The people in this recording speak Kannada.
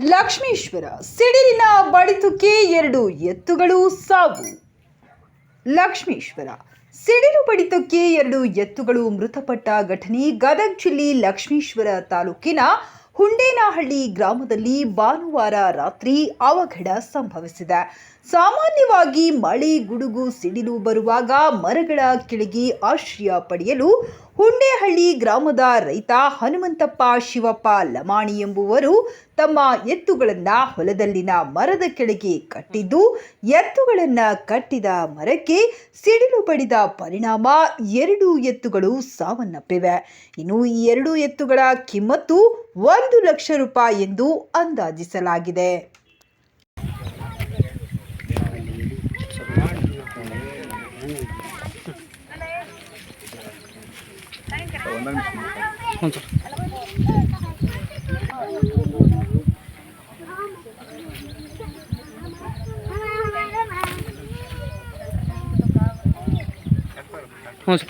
ಲಕ್ಷ್ಮೀಶ್ವರ ಸಿಡಿಲಿನ ಬಡಿತಕ್ಕೆ ಎರಡು ಎತ್ತುಗಳು ಸಾವು. ಲಕ್ಷ್ಮೀಶ್ವರ ಸಿಡಿಲು ಬಡಿತಕ್ಕೆ ಎರಡು ಎತ್ತುಗಳು ಮೃತಪಟ್ಟ ಘಟನೆ ಗದಗ ಜಿಲ್ಲೆ ಲಕ್ಷ್ಮೀಶ್ವರ ತಾಲೂಕಿನ ಹುಂಡೇನಹಳ್ಳಿ ಗ್ರಾಮದಲ್ಲಿ ಭಾನುವಾರ ರಾತ್ರಿ ಅವಘಡ ಸಂಭವಿಸಿದೆ. ಸಾಮಾನ್ಯವಾಗಿ ಮಳೆ, ಗುಡುಗು, ಸಿಡಿಲು ಬರುವಾಗ ಮರಗಳ ಕೆಳಗೆ ಆಶ್ರಯ ಪಡೆಯಲು ಹುಂಡೇಹಳ್ಳಿ ಗ್ರಾಮದ ರೈತ ಹನುಮಂತಪ್ಪ ಶಿವಪ್ಪ ಲಮಾಣಿ ಎಂಬುವರು ತಮ್ಮ ಎತ್ತುಗಳನ್ನ ಹೊಲದಲ್ಲಿನ ಮರದ ಕೆಳಗೆ ಕಟ್ಟಿದ್ದು, ಎತ್ತುಗಳನ್ನ ಕಟ್ಟಿದ ಮರಕ್ಕೆ ಸಿಡಿಲು ಬಡಿದ ಪರಿಣಾಮ ಎರಡು ಎತ್ತುಗಳು ಸಾವನ್ನಪ್ಪಿವೆ. ಇನ್ನು ಈ ಎರಡು ಎತ್ತುಗಳ ಕಿಮ್ಮತ್ತು ಒಂದು ಲಕ್ಷ ರೂಪಾಯಿ ಎಂದು ಅಂದಾಜಿಸಲಾಗಿದೆ. ಹ್ಞೂ ಸರ್.